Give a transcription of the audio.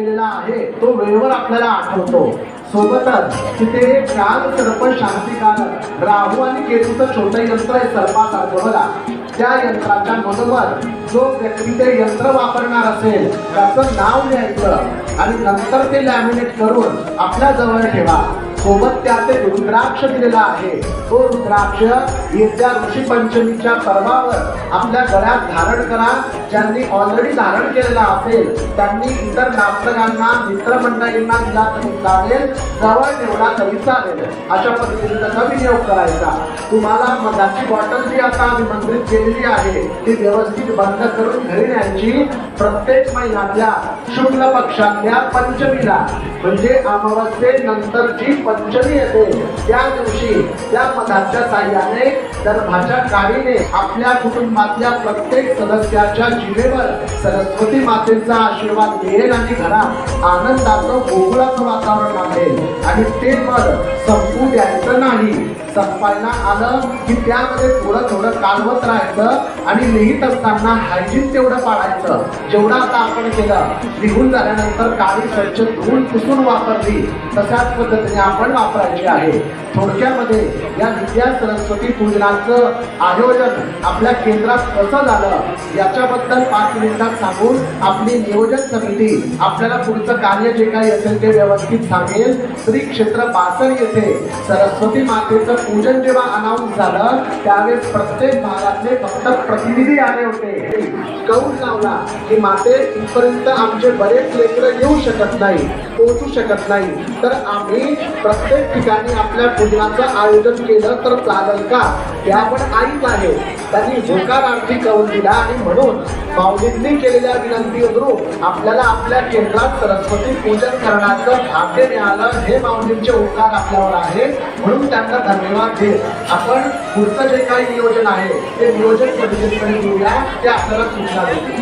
केलेला आहे तो वेळेवर आपल्याला आठवतो. सोबतच तिथे एक काल सर्प शांतिकारक राहू आणि केतूचं छोटं यंत्र आहे सर्पासारखं बघा. त्या यंत्राच्या मधोमध जो व्यक्ती ते यंत्र वापरणार असेल त्याचं नाव लिहायचं आणि नंतर ते लॅमिनेट करून आपल्या जवळ ठेवा. सोबत त्यात एक रुद्राक्ष दिलेला आहे. तो रुद्राक्ष येत्या ऋषी पंचमीच्या पर्वावर आपल्या गळ्यात धारण करा. ज्यांनी ऑलरेडी धारण केलेला असेल त्यांनी इतर नागरिकांना मित्रमंडळींना दिला तरी चालेल जवळ निवडा तरी चालेल. अशा पद्धतीने त्याचा विनियोग करायचा. तुम्हाला मधाची बॉटल जी आता निमंत्रित केलेली आहे ती व्यवस्थित बंद करून घरी न्यायची. प्रत्येक महिन्यातल्या शुक्ल पक्षातल्या पंचमीला. म्हणजे अमावस्येनंतर जी पंचमी येते. त्या दिवशी त्या पदाच्या साह्याने दर्भाच्या काळीने आपल्या कुटुंबातल्या प्रत्येक सदस्याच्या जिवेवर सरस्वती मातेचा आशीर्वाद मिळेल आणि घरात आनंदाचं गोकुळाचं वातावरण आहे. आणि ते पद संपू द्यायचं नाही. संपायला आलं की त्यामध्ये थोडं थोडं कालवत राहायचं आणि लिहित असताना हायजीन तेवढं पाळायचं. जेवढं आता आपण केलं लिहून झाल्यानंतर काळी स्वच्छ धुवून पुसून वापरली तशाच पद्धतीने आपण वापरायची आहे. थोडक्यामध्ये या विद्या सरस्वती पूजनाचं आयोजन आपल्या केंद्रात कसं झालं याच्याबद्दल पाच मिनिटात सांगून आपली नियोजन समिती आपल्याला पुढचं कार्य जे काही असेल ते व्यवस्थित सांगेल. श्री क्षेत्र बासर येथे सरस्वती मातेचं पूजन जेव्हा अनाऊन्स झालं त्यावेळेस प्रत्येक भागातले फक्त प्रतिनिधी आले होते. कौल लावला की माते इथपर्यंत आमचे बरेच लेकर येऊ शकत नाही पोहोचू शकत नाही. तर आम्ही प्रत्येक ठिकाणी आपल्या पूजनाचं आयोजन केलं तर चालेल का? त्या पण आईच आहे. त्यांनी होकारार्थी कौल दिला आणि म्हणून माऊलींनी केलेल्या विनंतीवरून आपल्याला आपल्या केंद्रात सरस्वती पूजन करण्याचं भाग्य मिळालं. हे माऊलींचे होकार आपल्यावर आहे. म्हणून त्यांना धन्यवाद. देत आपण पुढचं जे काही नियोजन आहे ते नियोजन पद्धतीकडे घेऊया. ते आपल्याला सूचना देतील